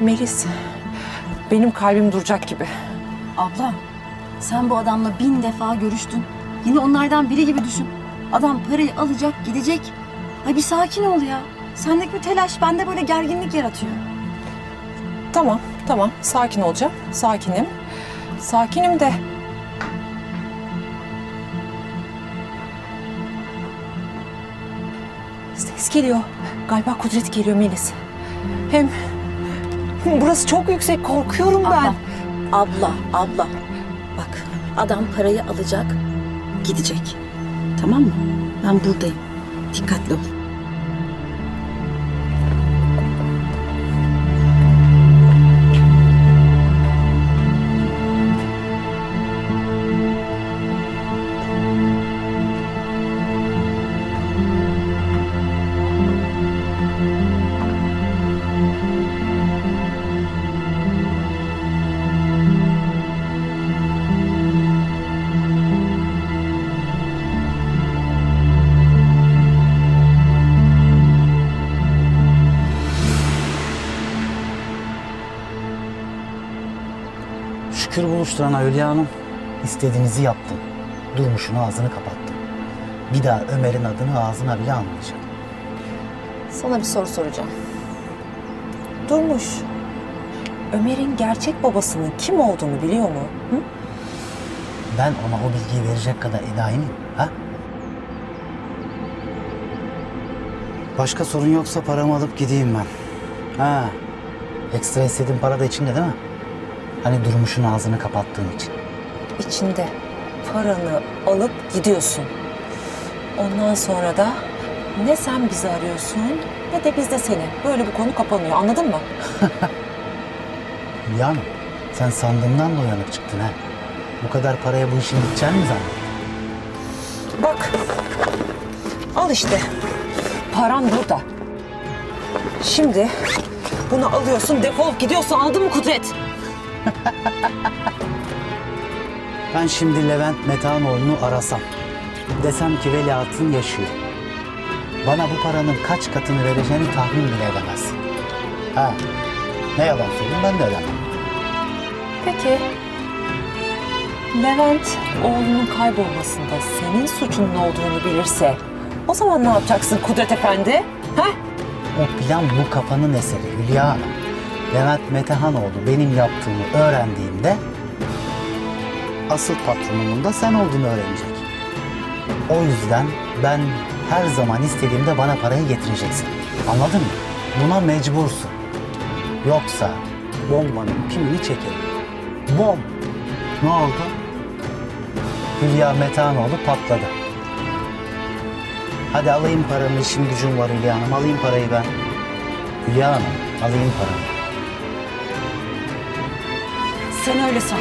Melis, benim kalbim duracak gibi. Abla, sen bu adamla bin defa görüştün. Yine onlardan biri gibi düşün. Adam parayı alacak, gidecek. Ay bir sakin ol ya. Sendeki bir telaş bende böyle gerginlik yaratıyor. Tamam, tamam. Sakin olacağım. Sakinim. Sakinim de. Ses geliyor. Galiba Kudret geliyor Melis. Hem burası çok yüksek. Korkuyorum ben. Abla, abla. Bak, adam parayı alacak, gidecek. Tamam mı? Ben buradayım. Dikkatli ol. Şükür buluşturana Hülya Hanım. İstediğinizi yaptım. Durmuş'un ağzını kapattım. Bir daha Ömer'in adını ağzına bile almayacağım. Sana bir soru soracağım. Durmuş. Ömer'in gerçek babasının kim olduğunu biliyor mu? Hı? Ben ona o bilgiyi verecek kadar enayi miyim? Ha? Başka sorun yoksa paramı alıp gideyim ben. Ha. Ekstra istediğim para da içinde değil mi? Hani Durmuş'un ağzını kapattığım için. İçinde paranı alıp gidiyorsun. Ondan sonra da ne sen bizi arıyorsun ne de biz de seni. Böyle bu konu kapanıyor anladın mı? Hülya Hanım, sen sandığımdan da uyanık çıktın ha. Bu kadar paraya bu işin gideceğini mi zannettin? Bak al işte paran burada. Şimdi bunu alıyorsun defolup gidiyorsun anladın mı Kudret? Ben şimdi Levent Metanoğlu'nu arasam. Desem ki veliahtın yaşıyor. Bana bu paranın kaç katını vereceğini tahmin bile edemezsin. Ha, ne yalan söyleyeyim ben de edemem. Peki Levent oğlunun kaybolmasında senin suçunun olduğunu bilirse o zaman ne yapacaksın Kudret Efendi? Ha? O plan bu kafanın eseri Hülya Hanım. Levent Metehanoğlu benim yaptığımı öğrendiğinde asıl patronumun da sen olduğunu öğrenecek. O yüzden ben her zaman istediğimde bana parayı getireceksin. Anladın mı? Buna mecbursun. Yoksa bombanın pimini çekerim. Bom! Ne oldu? Hülya Metehanoğlu patladı. Hadi alayım paramı, işim gücüm var Hülya Hanım. Alayım parayı ben. Hülya Hanım, alayım paramı. Sen öyle san.